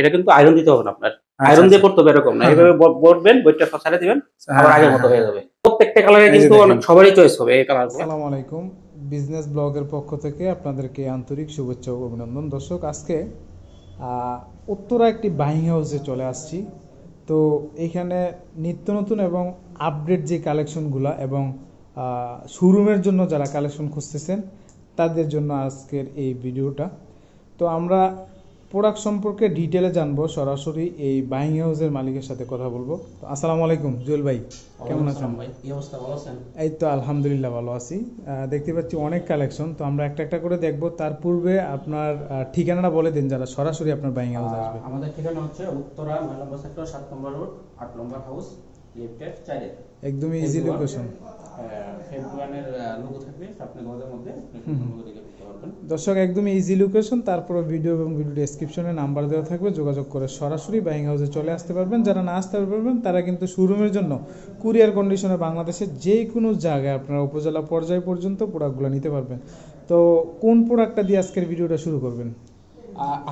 এটা কিন্তু আয়রন দিতে হবে না আপনার। আচ্ছা, আয়রন দিয়ে আচ্ছা। পড়তে হবে এরকম না। হ্যাঁ, এইভাবে ব- বলবেন বইটা ছাড়ে দিবেন হ্যাঁ, আবার আগের হ্যাঁ, মতো হ্যাঁ। হয়ে যাবে। প্রত্যেকটা কালারে কিন্তু সবারই চয়েস হবে এই কালার আসসালামু আলাইকুম বিজনেস ব্লগের পক্ষ থেকে আপনাদেরকে আন্তরিক শুভেচ্ছা ও অভিনন্দন। দর্শক আজকে উত্তরা একটি বাইং হাউসে চলে আসছি। তো এখানে নিত্য নতুন এবং আপডেট যে কালেকশনগুলো এবং শোরুমের জন্য যারা কালেকশন খুঁজতেছেন তাদের জন্য আজকের এই ভিডিওটা তো আমরা প্রোডাক্ট সম্পর্কে ডিটেলে জানব সরাসরি এই বাইং হাউসের মালিকের সাথে কথা বলব। তো আসসালামু আলাইকুম জুয়েল ভাই কেমন আছেন? ভাই কি অবস্থা ভালো আছেন? এই তো আলহামদুলিল্লাহ ভালো আছি। দেখতে পাচ্ছি অনেক কালেকশন তো আমরা একটা একটা করে দেখব। তার পূর্বে আপনার ঠিকানাটা বলে দিন যারা সরাসরি আপনার বাইং হাউস আসবে। আমাদের ঠিকানা হচ্ছে উত্তরা নয় নম্বর সেক্টর সাত নম্বর রোড আট নম্বর হাউস লিফটের চাইরে। একদমই ইজি লোকেশন দর্শক একদমই ইজি লোকেশন তারপরে ভিডিও এবং ভিডিও ডেসক্রিপশনে নাম্বার দেওয়া থাকবে যোগাযোগ করে সরাসরি বাইং হাউসে চলে আসতে পারবেন। যারা না আসতে পারবেন তারা কিন্তু শোরুমের জন্য কুরিয়ার কন্ডিশনে বাংলাদেশের যে কোনো জায়গায় আপনারা উপজেলা পর্যায় পর্যন্ত প্রোডাক্টগুলো নিতে পারবেন। তো কোন প্রোডাক্টটা দিয়ে আজকের ভিডিওটা শুরু করবেন?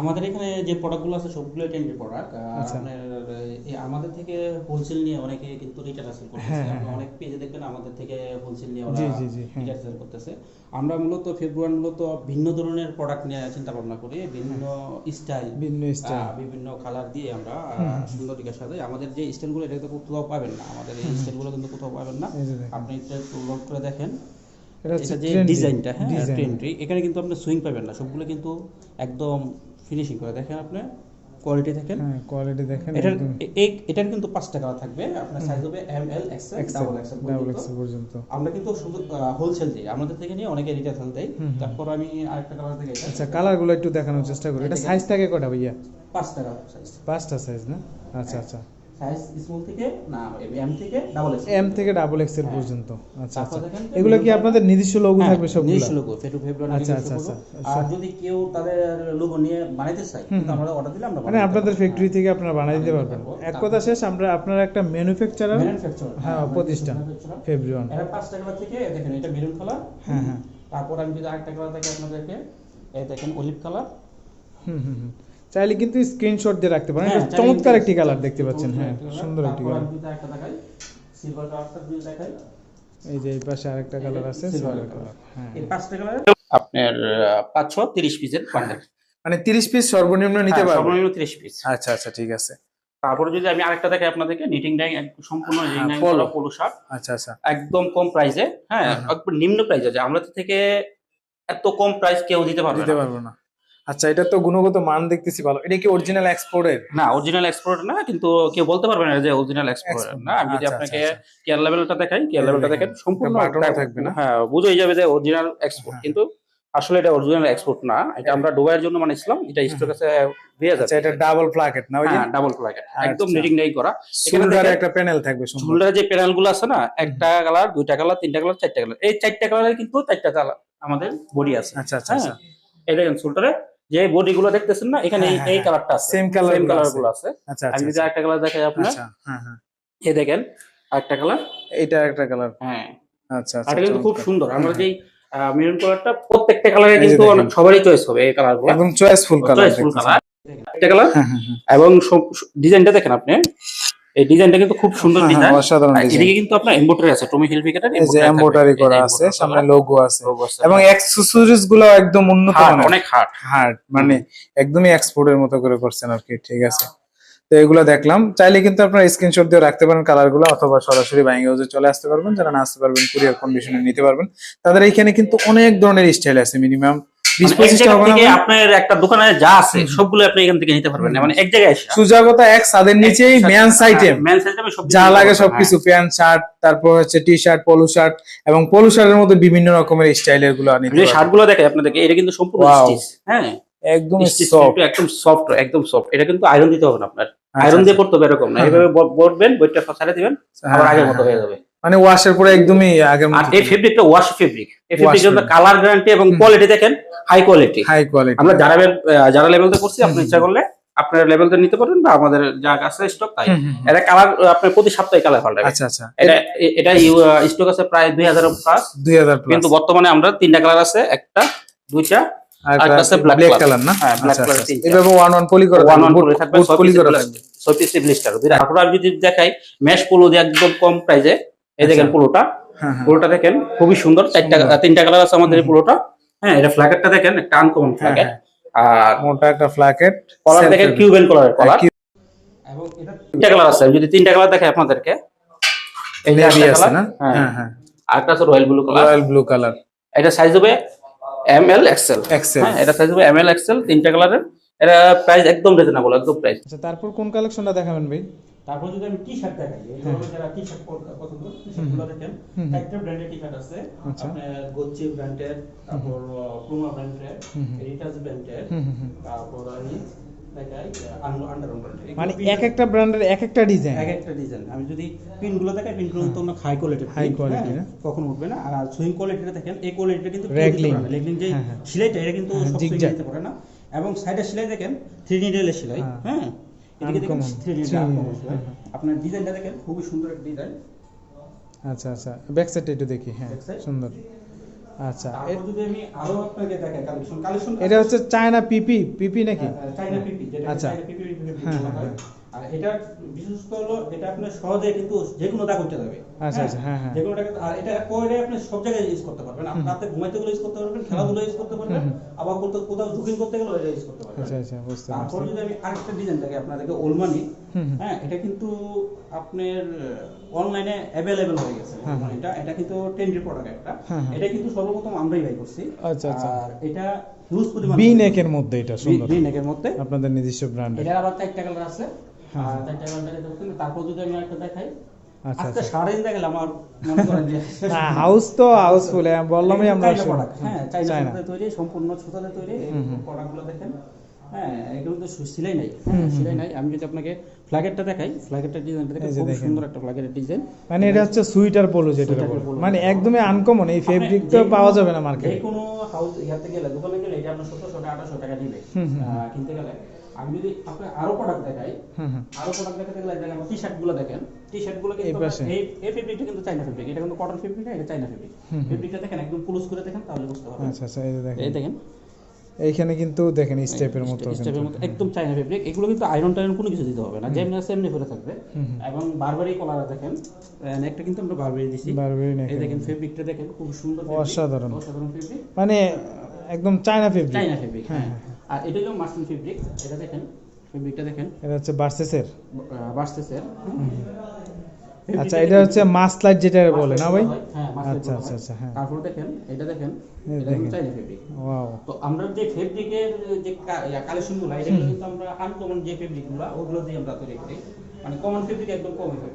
আমাদের এখানে যে প্রোডাক্টগুলো আছে সবগুলো টেন্ডের প্রোডাক্ট আচ্ছা। আপনার আমাদের থেকে হোলসেল নিয়ে অনেকে কিন্তু রিটেল সেল করতেছে। হ্যাঁ, হ্যাঁ, আপনি অনেক পেজে দেখবেন আমাদের থেকে হোলসেল নিয়ে ওরা জি, জি, জি, হ্যাঁ। রিটেল সেল করতেছে। আমরা মূলত ফেব্রুয়ারি মূলত ভিন্ন ধরনের প্রোডাক্ট নিয়ে চিন্তা ভাবনা করি বিভিন্ন স্টাইল ভিন্ন স্টাইল বিভিন্ন কালার দিয়ে আমরা সুন্দর দিকে সাজাই আমাদের যে স্টাইলগুলো এটা তো কোথাও পাবেন না। আমাদের এই স্টাইলগুলো কিন্তু কোথাও পাবেন না। আপনি একটু লক করে দেখেন। এটা হচ্ছে যে ডিজাইনটা হ্যাঁ ট্রেন্ডি এখানে কিন্তু আপনি সুইং পাবেন না সবগুলো কিন্তু একদম ফিনিশিং করে। দেখেন আপনি কোয়ালিটি দেখেন। হ্যাঁ কোয়ালিটি দেখেন এটার এটার কিন্তু পাঁচটা কালার থাকবে আপনার সাইজ হবে এম এল ডাবল পর্যন্ত। আমরা কিন্তু শুধু হোলসেল দিই। আমাদের থেকে নিয়ে অনেকে রিটেল তারপর আমি আরেকটা কালার থেকে আচ্ছা কালারগুলো একটু দেখানোর চেষ্টা করি। এটা সাইজ থাকে কটা ভাইয়া? পাঁচটা কালার সাইজ পাঁচটা সাইজ না? আচ্ছা আচ্ছা। সাইজ স্মল থেকে না এম থেকে ডাবল এক্সেল এম থেকে ডাবল এক্সেল পর্যন্ত। আচ্ছা আচ্ছা। এগুলো কি আপনাদের নিজস্ব লোগো থাকবে সবগুলো? নিজস্ব লোগো ফেটু ফেব্রুয়ারি আচ্ছা, আচ্ছা, আচ্ছা। আর যদি কেউ তাদের লোগো নিয়ে বানাইতে চায় কিন্তু আমরা অর্ডার দিলে আমরা মানে আপনাদের ফ্যাক্টরি থেকে আপনারা বানিয়ে দিতে পারবেন। এক কথা শেষ আমরা আপনারা একটা ম্যানুফ্যাকচারার হ্যাঁ প্রতিষ্ঠান ফেব্রিয়ন এটা থেকে দেখেন এটা মেরুন কালার হ্যাঁ হ্যাঁ। তারপর আমি যদি আরেকটা কালার দেখে আপনাদেরকে এই দেখেন অলিভ কালার হুম হুম হুম। চাইলে কিন্তু স্ক্রিনশট দিয়ে রাখতে পারেন। হ্যাঁ, চমৎকার একটি কালার দেখতে পাচ্ছেন হ্যাঁ সুন্দর একটি কালার সিলভার কালারটা যদি দেখাই এই যে এই পাশে আরেকটা কালার আছে সিলভার কালার হ্যাঁ। এই পাঁচটা কালার আপনার পাঁচশো তিরিশ পিসের বান্ডেল মানে তিরিশ পিস সর্বনিম্ন নিতে পারব সর্বনিম্ন তিরিশ পিস। আচ্ছা আচ্ছা ঠিক আছে। তারপরে যদি আমি আরেকটা দেখাই আপনাদেরকে নিটিং ডাই সম্পূর্ণ হ্যাঁ, ডাই polo। শার্ট আচ্ছা আচ্ছা। একদম কম প্রাইসে হ্যাঁ হ্যাঁ, হ্যাঁ। নিম্ন প্রাইসে আছে আমরা থেকে এত কম প্রাইস কেউ দিতে পারবে দিতে না। পারব না। আচ্ছা এটা তো গুণগত মান দেখতেছি ভালো। এটা কি অরিজিনাল এক্সপোর্টের না অরিজিনাল এক্সপোর্ট না কিন্তু কেউ বলতে পারবে না যে অরিজিনাল এক্সপোর্ট না। আমি যদি আচ্ছা, আপনাকে আচ্ছা, কেয়ার লেভেলটা দেখাই কেয়ার লেভেলটা দেখেন, সম্পূর্ণ থাকবে না? হ্যাঁ বুঝেই যাবে যে অরিজিনাল এক্সপোর্ট হ্যাঁ। কিন্তু আসলে এটা অরিজিনাল এক্সপোর্ট না এটা আমরা দুবাইয়ের জন্য বানাইছিলাম এটা স্টক আছে দুই হাজার। আচ্ছা এটা ডাবল প্লাকেট না হ্যাঁ ডাবল প্লাগের একদম আচ্ছা। নিটিং নাই করা। এখানে একটা প্যানেল থাকবে। শোল্ডারে যে প্যানেলগুলো আছে না একটা কালার দুইটা কালার তিনটা কালার চারটা কালার এই চারটা কালারের কিন্তু চারটা কালার আমাদের বডি আছে। আচ্ছা আচ্ছা হ্যাঁ। আচ্ছা এই দেখেন শোল্ডারে যে বডি গুলো দেখতেছেন না এখানে এই- হ্যাঁ, এই হ্যাঁ, কালারটা আছে। Same colour সেম কালারগুলো আছে। আচ্ছা আমি যদি একটা কালার দেখাই আপনার। আচ্ছা হ্যাঁ হ্যাঁ। এই দেখেন আরেকটা কালার এটা একটা কালার হ্যাঁ। আচ্ছা আচ্ছা এটা কিন্তু খুব সুন্দর। আমরা যেই মেরুন কালারটা প্রত্যেকটা কালারে কিন্তু অনেক- সবারই চয়েস হবে এই কালারগুলো। একদম চয়েসফুল কালার চয়েসফুল কালার একটা কালার হ্যাঁ হ্যাঁ হ্যাঁ। এবং ডিজাইনটা দেখেন আপনি। এই ডিজাইনটা কিন্তু খুব সুন্দর হ্যাঁ, ডিজাইন হ্যাঁ, অসাধারণ ডিজাইন এদিকে কিন্তু আপনার এমব্রয়ডারি আছে টমি হিলফিকারের এই যে এমব্রয়ডারি করা আছে সামনে লোগো আছে। এবং অ্যাক্সেসরিজগুলো একদম উন্নত মানের। অনেক হার্ড। হার্ড মানে একদমই এক্সপোর্টের মতো করে করছেন আর কি ঠিক আছে। তো এগুলো দেখলাম। চাইলে কিন্তু আপনারা স্ক্রিনশট দিয়ে রাখতে পারেন কালারগুলো অথবা সরাসরি বাইং হাউসে চলে আসতে পারবেন যারা না আসতে পারবেন কুরিয়ার কন্ডিশনে নিতে পারবেন। তাদের এইখানে কিন্তু অনেক ধরনের স্টাইল আছে মিনিমাম বিশ পঁচিশটা হবে না থেকে ভাই? আপনার একটা দোকানে যা আছে সবগুলো আপনি এখান থেকে নিতে পারবেন। মানে এক জায়গায় এক ছাদের নিচেই আইটেম সাইজে যা লাগে সবকিছু প্যান্ট শার্ট তারপর হচ্ছে টি শার্ট পলো শার্ট এবং পলো শার্টের মধ্যে বিভিন্ন রকমের স্টাইলেরগুলো শার্টগুলো দেখে আপনাদেরকে এটা কিন্তু সম্পূর্ণ স্টিচ হ্যাঁ। একদম সফট একদম সফট একদম সফট এটা কিন্তু আয়রন দিতে হবে না আপনার। আচ্ছা, আয়রন দিয়ে পড়তে হবে এরকম না। এইভাবে ব- বলবেন বইটা ছাড়ে দিবেন আবার আগের মতো হয়ে। যাবে। মানে ওয়াশের পরে একদমই আগের আর এই ফেব্রিকটা ওয়াশ ফেব্রিক এই ফেব্রিকের কালার গ্যারান্টি এবং কোয়ালিটি দেখেন হাই কোয়ালিটি হাই কোয়ালিটি আমরা যারা যারা লেভেলতে করছি আপনি ইচ্ছা করলে আপনার লেভেলতে নিতে পারেন বা আমাদের যা আছে স্টক তাই এটা কালার আপনার প্রতি সপ্তাহে কালার পাল্টাবে আচ্ছা আচ্ছা এটা এটা স্টক আছে প্রায় দুই হাজার প্লাস দুই হাজার কিন্তু বর্তমানে আমরা তিনটা কালার আছে একটা দুইটা আর আর আছে ব্ল্যাক কালার না হ্যাঁ, black আচ্ছা color আচ্ছা তিনটা। এভাবে ওয়ান ওয়ান পলি করা ওয়ান ওয়ান করে থাকবে পলি করা থাকবে ব্লিস্টার তারপর আমি যদি দেখাই মেশ পোলো দিয়ে একদম কম প্রাইজে এই দেখেন আচ্ছা। পোলোটা হ্যাঁ হ্যাঁ। পোলোটা দেখেন খুবই সুন্দর। চারটা। তিনটা কালার আছে আমাদের পোলোটা হ্যাঁ এটা ফ্ল্যাগেটটা দেখেন একটা আনকমন ফ্ল্যাগেট হ্যাঁ। আর মোটা একটা ফ্ল্যাকেট কলার দেখেন কিউবেন কলারের কলার এবং এটা তিনটা কালার আছে। যদি তিনটা কালার দেখাই আপনাদেরকে। এই যে আছে না? হ্যাঁ। হ্যাঁ হ্যাঁ। আরেকটা আছে royal blue colour royal blue colour এটা সাইজ হবে এম এল এক্সেল এক্সেল হ্যাঁ এটা সাইজ হবে এম এল এক্সেল তিনটা কালারের এটা প্রাইস একদম রিজনেবল একদম প্রাইস আচ্ছা তারপর কোন কালেকশনটা দেখাবেন ভাই? তারপর যদি আমি টি শার্ট দেখাই যারা টি শার্ট পছন্দ দেখেন একটা ব্র্যান্ডের টি শার্ট আছে আচ্ছা। আপনার গোচি ব্র্যান্ডের তারপর পুমা ব্র্যান্ডের। রিটাস ব্র্যান্ডের। তারপর আমি মানে এক একটা ব্র্যান্ডের এক একটা ডিজাইন এক একটা ডিজাইন আমি যদি পিনগুলো দেখাই পিনগুলো তো হাই কোয়ালিটি কখন উঠবে না। আর সুইং কোয়ালিটিটা দেখেন এই কোয়ালিটিটা কিন্তু যে হ্যাঁ, হ্যাঁ। সেলাইটা এটা কিন্তু হ্যাঁ, সব zigzag। পারে না। এবং সাইডের সেলাই দেখেন থ্রি নিডেলের সেলাই হ্যাঁ। হ্যাঁ এদিকে দেখেন থ্রি needle, হ্যাঁ, আপনার ডিজাইনটা দেখেন খুবই সুন্দর একটা ডিজাইন আচ্ছা আচ্ছা। ব্যাক সাইডটা একটু দেখি হ্যাঁ সুন্দর। আচ্ছা যদি আমি আরও আপনাকে দেখাই কালেকশন কালেকশন এটা হচ্ছে চায়না পিপি পিপি নাকি? চায়না পিপি যেটা আচ্ছা। চাইনা পিপি হ্যাঁ, হ্যাঁ, আর এটা বিশেষত হলো এটা আপনার সহজে কিন্তু যে কোনো দাগ উঠতে যাবে আচ্ছা, আচ্ছা, হ্যাঁ, হ্যাঁ। যে কোনো আর এটা আপনি সব জায়গায় ইউজ করতে পারবেন। আপনি রাতে ঘুমাইতে গেলে ইউজ করতে পারবেন খেলাধুলা ইউজ করতে পারবেন আবার কোথাও কোথাও জুকিং করতে গেলে এটা ইউজ করতে পারবেন। আচ্ছা আচ্ছা বুঝতে তারপর যদি আমি আরেকটা ডিজাইন দেখি আপনাদেরকে ওলমানি। হ্যাঁ এটা কিন্তু আপনার অনলাইনে অ্যাভেলেবেল হয়ে গেছে হ্যাঁ, হ্যাঁ। এটা কিন্তু টেন্ডি প্রোডাক্ট একটা। হ্যাঁ। এটা কিন্তু সর্বপ্রথম আমরাই বাই করছি। আচ্ছা, আচ্ছা। আর এটা হিউজ পরিমাণ বি নেকের মধ্যে এটা সুন্দর। বি নেকের মধ্যে। আপনাদের নিজস্ব ব্র্যান্ডের এটার আবার চারটা কালার আছে। চারটা কালার দেখাতে তারপর যদি আমি একটা দেখাই আজকে সারাদিন দেখালে আমার মনে করেন যে হাউস তো হাউসফুল বললামই আমরা হ্যাঁ চাইনা তৈরি সম্পূর্ণ সুতাতে তৈরি এই হুম, হুম। প্রোডাক্টগুলো দেখেন। হ্যাঁ এগুলো তো সু- নাই হুম, হুম, সিলাই নাই। আমি যদি আপনাকে ফ্ল্যাগেরটা দেখাই ফ্ল্যাগেরটা ডিজাইনটা দেখেন খুব সুন্দর একটা ডিজাইন মানে এটা হচ্ছে সুইটার পোলো যেটা মানে একদমই আনকমন এই ফেব্রিক তো পাওয়া যাবে না মার্কেটে কোনো হাউস ইয়াতে গেলে দোকানে গেলে এটা আপনার সতেরোশো আঠারোশো টাকা দিবে। কিনতে গেলে। আমি যদি আপনার আরও প্রোডাক্ট দেখাই হুম হুম। আরও প্রোডাক্ট দেখাতে গেলে দেখেন টি শার্টগুলো দেখেন। টি শার্টগুলো কিন্তু এই এই ফেব্রিকটা কিন্তু চাইনা ফেব্রিক এটা কিন্তু কটন ফেব্রিক না এটা চাইনা ফেব্রিক হুম, হুম। ফেব্রিকটা দেখেন একদম পুলুস করে দেখেন তাহলে বুঝতে পারবেন। আচ্ছা আচ্ছা এই দেখেন। এই দেখেন। এইখানে কিন্তু দেখেন স্টেপের মতো স্টেপের মতো একদম চাইনা ফেব্রিক এগুলো কিন্তু আয়রন টাইরন কোনো কিছু দিতে হবে না যেমনি আছে এমনি করে থাকবে। এবং বারবারি কলার দেখেন একটা কিন্তু আমরা বারবারি দিছি। বারবারি neck এই দেখেন। ফেব্রিকটা দেখেন খুব সুন্দর অসাধারণ। অসাধারণ ফেব্রিক মানে একদম চায়না ফেব্রিক চাইনা ফেব্রিক হ্যাঁ, হ্যাঁ। আর এটা হলো ফেব্রিক এটা দেখেন ফেব্রিকটা দেখেন। এটা হচ্ছে বার্সেসের। বাসতেছে আচ্ছা এটা হচ্ছে মাসলাইট যেটা বলে না ভাই? হ্যাঁ। আচ্ছা আচ্ছা আচ্ছা হ্যাঁ। তারপর দেখেন এটা দেখেন এটা দেখেন। কিন্তু চাইনা ফেব্রিক। ওয়াও। তো আমরা যে ফেব্রিকের যে এটা কিন্তু আমরা আনকমন যে ওগুলো দিয়ে আমরা তৈরি করি। মানে কমন ফেব্রিক একদম হবে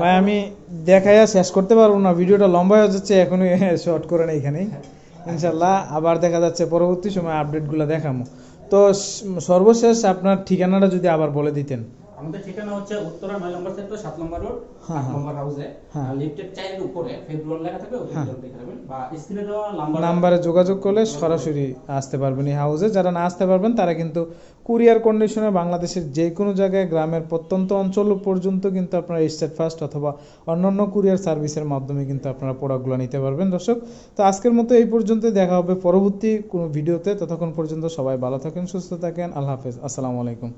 ভাই আমি দেখাইয়া শেষ করতে পারব না ভিডিওটা লম্বা হয়ে যাচ্ছে এখনই শর্ট করে না এখানেই। ইনশাল্লাহ আবার দেখা যাচ্ছে পরবর্তী সময় আপডেটগুলো দেখাবো তো সর্বশেষ আপনার ঠিকানাটা যদি আবার বলে দিতেন। আমাদের ঠিকানা হচ্ছে উত্তরা নয় নম্বর সেক্টর সাত নম্বর রোড হ্যাঁ, হ্যাঁ। নম্বর হাউসে হ্যাঁ। লিফটের চাইয়ের উপরে ফেব্রুয়ারি লেখা থাকবে ওখানে হ্যাঁ। দেখে নেবেন বা স্ক্রিনে দেওয়া নাম্বার নাম্বারে যোগাযোগ করলে সরাসরি আসতে পারবেন এই হাউসে যারা না আসতে পারবেন তারা কিন্তু কুরিয়ার কন্ডিশনে বাংলাদেশের যে কোনো জায়গায় গ্রামের প্রত্যন্ত অঞ্চল পর্যন্ত কিন্তু আপনারা স্টেট ফার্স্ট অথবা অন্যান্য কুরিয়ার সার্ভিসের মাধ্যমে কিন্তু আপনারা প্রোডাক্টগুলো নিতে পারবেন। দর্শক তো আজকের মতো এই পর্যন্ত দেখা হবে পরবর্তী কোনো ভিডিওতে ততক্ষণ পর্যন্ত সবাই ভালো থাকেন সুস্থ থাকেন। আল্লাহ হাফেজ। আসসালামু আলাইকুম।